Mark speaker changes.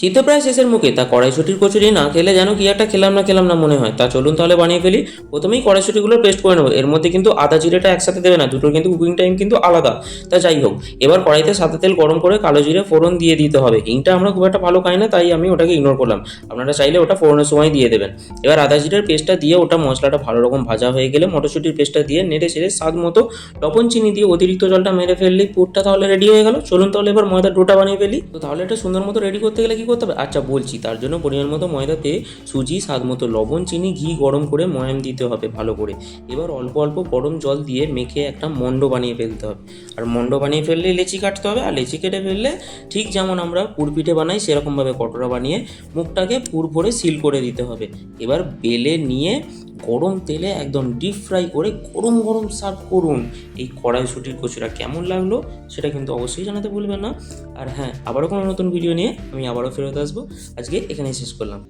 Speaker 1: শীত প্রায় শেষের মুখে, তা কড়াইশুটির কচুরি না খেলে যেন কি একটা খেলাম না খেলাম না মনে হয়। তা চলুন তাহলে বানিয়ে ফেলি। প্রথমেই কড়াইশুটিগুলো পেস্ট করে নেব। এর মধ্যে কিন্তু আদা জিরেটা একসাথে দেবে না, দুটোর কিন্তু কুকিং টাইম কিন্তু আলাদা। তা যাই হোক, এবার কড়াইতে সাদা তেল গরম করে কালো জিরে ফোড়ন দিয়ে দিতে হবে। হিংটা আমরা খুব একটা ভালো খাই না, তাই আমি ওটাকে ইগনোর করলাম। আপনারা চাইলে ওটা ফোড়নের সময় দিয়ে দেবেন। এবার আদা জিরের পেস্টটা দিয়ে ওটা মশলাটা ভালো রকম ভাজা হয়ে গেলে মটরশুটির পেস্টটা দিয়ে নেড়ে ছেড়ে স্বাদ মতো লবণ, চিনি দিয়ে অতিরিক্ত জলটা মেরে ফেললেই পুরটা তাহলে রেডি হয়ে গেল। চলুন তাহলে এবার ময়দার ডোটা বানিয়ে ফেলি। তো তাহলে এটা সুন্দর মতো রেডি করতে গেলে কি করতে হবে। আচ্ছা বলছি, তার জন্য পরিমাণ মতো ময়দাতে সুজি, স্বাদ মতো লবণ, চিনি, ঘি গরম করে ময়াম দিতে হবে ভালো করে। এবার অল্প অল্প গরম জল দিয়ে মেখে একটা মন্ড বানিয়ে ফেলতে হবে। আর মণ্ড বানিয়ে ফেললে লেচি কাটতে হবে, আর লেচি কেটে ফেললে ঠিক যেমন আমরা পুর পিঠে বানাই, সেরকমভাবে কটোরা বানিয়ে মুখটাকে পুর ভরে সিল করে দিতে হবে। এবার বেলে নিয়ে গরম তেলে একদম ডিপ ফ্রাই করে গরম গরম সার্ভ করুন। এই কড়াইশুটির কচুরা কেমন লাগল, সেটা কিন্তু অবশ্যই জানাতে ভুলবেন না। আর হ্যাঁ আবারও কোনো নতুন ভিডিও নিয়ে আমি আবারও ফেরত আসব। আজকে এখানেই শেষ করলাম।